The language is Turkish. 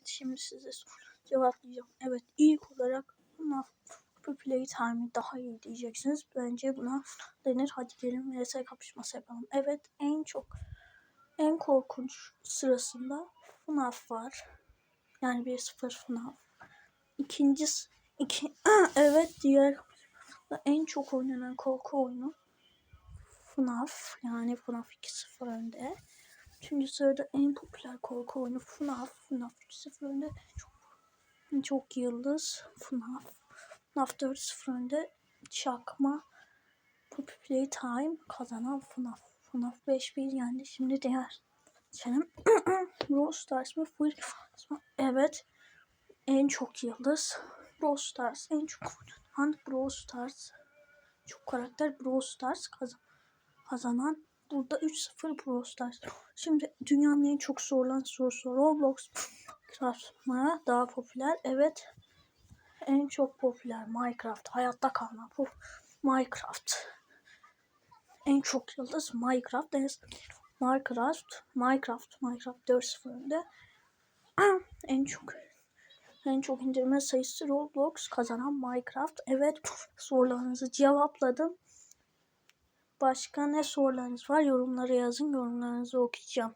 Evet şimdi size cevaplayacağım. Evet ilk olarak FNAF Playtime'ı daha iyi diyeceksiniz. Bence buna denir. Hadi gelin vs kapışması yapalım. Evet en çok en korkunç sırasında FNAF var. Yani 1-0 FNAF. İkincisi iki, evet diğer en çok oynanan korku oyunu FNAF yani FNAF 2-0 önde. Üçüncü sırada en popüler korku oyunu FNAF. FNAF 2-0 önde. Çok, çok yıldız FNAF. FNAF 4-0 önde. Çakma Poppy Playtime kazanan FNAF. FNAF 5-1 yendi. Şimdi diğer senin Brawl Stars mı? Full Stars mı? Evet. En çok yıldız. Brawl Stars. En çok oynanan Brawl Stars. Çok karakter Brawl Stars kazan kazanan burada 3-0 Brawl Stars. Şimdi dünyanın en çok sorulan sorusu Roblox Minecraft mı daha popüler? Evet. En çok popüler Minecraft. Hayatta kalma. Bu Minecraft. En çok yıldız Minecraft. En Minecraft. Minecraft. Minecraft 4-0 önde. En çok en çok indirme sayısı Roblox kazanan Minecraft. Evet sorularınızı cevapladım. Başka ne sorularınız var? Yorumlara yazın. Yorumlarınızı okuyacağım.